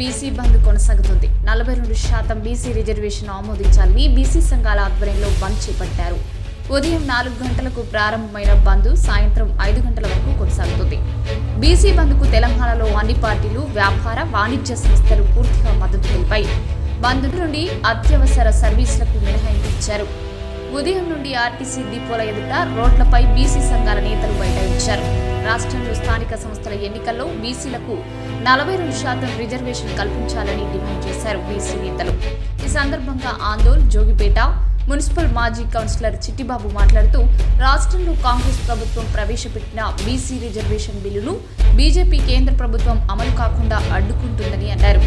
BC బంద్ కొనసాగుతుంది. నలభై రెండు శాతం బీసీ రిజర్వేషన్ ఆమోదించాలని బీసీ సంఘాల ఆధ్వర్యంలో బంద్ చేపట్టారు. ఉదయం నాలుగు గంటలకు ప్రారంభమైన బంద్ సాయంత్రం ఐదు గంటల వరకు కొనసాగుతుంది. బీసీ బంద్కు తెలంగాణలో అన్ని పార్టీలు వ్యాపార వాణిజ్య సంస్థలు పూర్తిగా మద్దతు తెలిపాయి. బంద్ నుండి అత్యవసర సర్వీసులకు మినహాయింపు ఇచ్చారు. ఉదయం నుండి ఆర్టీసీ డిపోల ఎదుట రోడ్లపై బీసీ సంఘాల నేతలు బైఠాయించారు రాష్ట్రంలో స్థానిక సంస్థల ఎన్నికల్లో బీసీలకు నలభై రెండు శాతం రిజర్వేషన్ కల్పించాలని డిమాండ్ చేశారు బీసీ నేతలు. ఈ సందర్భంగా ఆందోళ్ జోగిపేట మున్సిపల్ మాజీ కౌన్సిలర్ చిట్టిబాబు మాట్లాడుతూ రాష్ట్రంలో కాంగ్రెస్ ప్రభుత్వం ప్రవేశపెట్టిన బీసీ రిజర్వేషన్ బిల్లును బీజేపీ కేంద్ర ప్రభుత్వం అమలు కాకుండా అడ్డుకుంటుందని అన్నారు.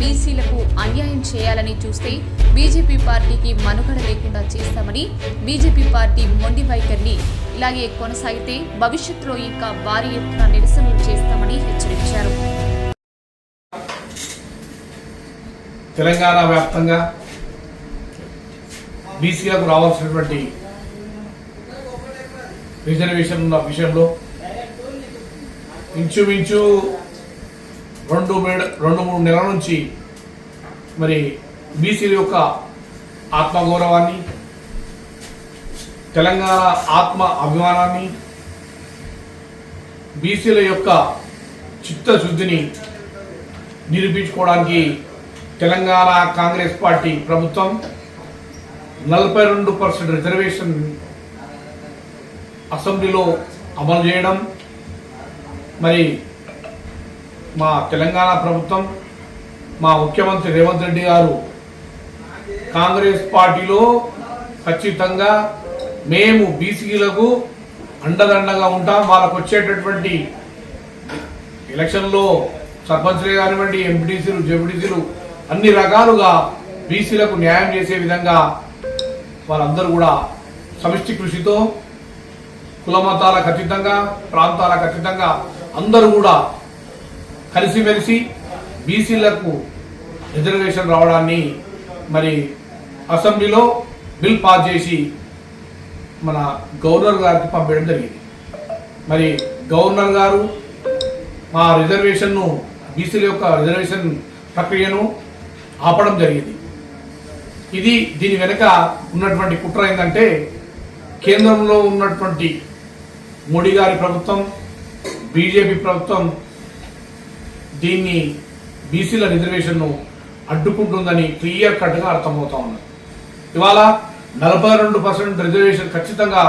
బీసీలకు అన్యాయం చేయాలని చూస్తే బీజేపీ పార్టీకి మనుగడ లేకుండా చేస్తామని బీజేపీ పార్టీ మొండి వైఖరిని ఇలాగే కొనసాగితే భవిష్యత్తులో ఇంకా భారీ ఎత్తున నిరసనలు చేస్తామని హెచ్చరించారు. తెలంగాణ వ్యాప్తంగా బీసీలకు రావాల్సినటువంటి రిజర్వేషన్ ఉన్న విషయంలో ఇంచుమించు రెండు మేడ రెండు మూడు నెలల నుంచి మరి బీసీల యొక్క ఆత్మగౌరవాన్ని తెలంగాణ ఆత్మ అభిమానాన్ని బీసీల యొక్క చిత్తశుద్ధిని నిరూపించుకోవడానికి తెలంగాణ కాంగ్రెస్ పార్టీ ప్రభుత్వం నలభై రెండు పర్సెంట్ రిజర్వేషన్ అసెంబ్లీలో అమలు చేయడం. మరి మా తెలంగాణ ప్రభుత్వం మా ముఖ్యమంత్రి రేవంత్ రెడ్డి గారు కాంగ్రెస్ పార్టీలో ఖచ్చితంగా మేము బీసీలకు అండదండగా ఉంటాం. వాళ్ళకు వచ్చేటటువంటి ఎలక్షన్లో సర్పంచ్లే కానివ్వండి ఎంపీటీసీలు జెపిటీసీలు అన్ని రకాలుగా బీసీలకు న్యాయం చేసే విధంగా వారందరూ కూడా సమిష్టి కృషితో కులమతాలకు అతీతంగా ప్రాంతాలకు అతీతంగా అందరూ కూడా కలిసిమెలిసి బీసీలకు రిజర్వేషన్ రావడాన్ని మరి అసెంబ్లీలో బిల్ పాస్ చేసి మన గవర్నర్ గారికి పంపించడం జరిగింది. మరి గవర్నర్ గారు మా రిజర్వేషన్ను బీసీల యొక్క రిజర్వేషన్ ప్రక్రియను ఆపడం జరిగింది. ఇది దీని వెనుక ఉన్నటువంటి కుట్ర ఏంటంటే కేంద్రంలో ఉన్నటువంటి మోడీ గారి ప్రభుత్వం బీజేపీ ప్రభుత్వం దీన్ని బీసీల రిజర్వేషన్ను అడ్డుకుంటుందని క్లియర్ కట్గా అర్థమవుతా ఉన్నది. ఇవాళ నలభై రెండు పర్సెంట్ రిజర్వేషన్ ఖచ్చితంగా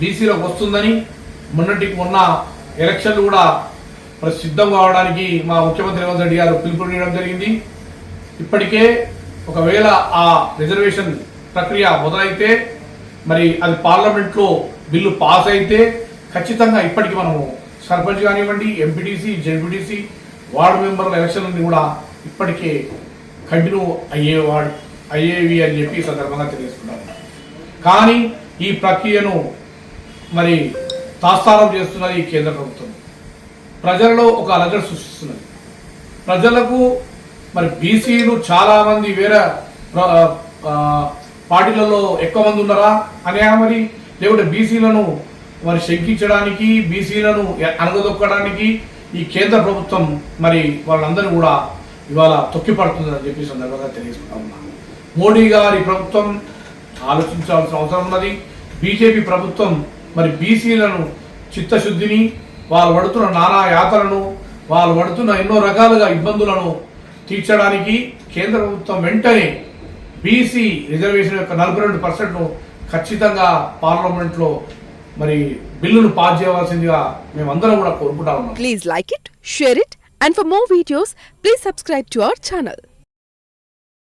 బీసీలకు వస్తుందని మొన్నటికి మొన్న ఎలక్షన్లు కూడా సిద్ధం కావడానికి మా ముఖ్యమంత్రి రేవంత్ రెడ్డి గారు పిలుపునియడం జరిగింది. ఇప్పటికే ఒకవేళ ఆ రిజర్వేషన్ ప్రక్రియ మొదలైతే మరి అది పార్లమెంట్లో బిల్లు పాస్ అయితే ఖచ్చితంగా ఇప్పటికి మనము సర్పంచ్ కానివ్వండి ఎంపీటీసీ జెడ్పీటీసీ వార్డు మెంబర్ల ఎలక్షన్లన్నీ కూడా ఇప్పటికే కంటిన్యూ అయ్యేవాడు అయ్యేవి అని చెప్పి సందర్భంగా తెలియజేసుకున్నాను కానీ ఈ ప్రక్రియను మరి తాస్తారం చేస్తున్నది ఈ కేంద్ర ప్రభుత్వం. ప్రజలలో ఒక అలజడి సృష్టిస్తున్నది. ప్రజలకు మరి బీసీలు చాలా మంది వేరే పార్టీలలో ఎక్కువ మంది ఉన్నారా? అనే మరి లేకుంటే బీసీలను మరి శంకించడానికి బీసీలను అనగదొక్కడానికి ఈ కేంద్ర ప్రభుత్వం మరి వాళ్ళందరూ కూడా ఇవాళ తొక్కిపడుతుందని చెప్పి సందర్భంగా తెలియజేసుకుంటా ఉన్నా. మోడీ గారి ప్రభుత్వం ఆలోచించాల్సిన అవసరం ఉన్నది. బీజేపీ ప్రభుత్వం మరి బీసీలను చిత్తశుద్ధిని వాళ్ళు పడుతున్న నానా యాతలను వాళ్ళు పడుతున్న ఎన్నో రకాలుగా ఇబ్బందులను తీర్చడానికి కేంద్ర ప్రభుత్వం వెంటనే బీసీ రిజర్వేషన్ యొక్క నలభై రెండు పర్సెంట్ను ఖచ్చితంగా పార్లమెంట్లో మరి బిల్లును పాస్ చేయవలసిందిగా మేమందరం కూడా కోరుకుంటా ఉన్నాం like it share it and for for videos please subscribe subscribe to channel.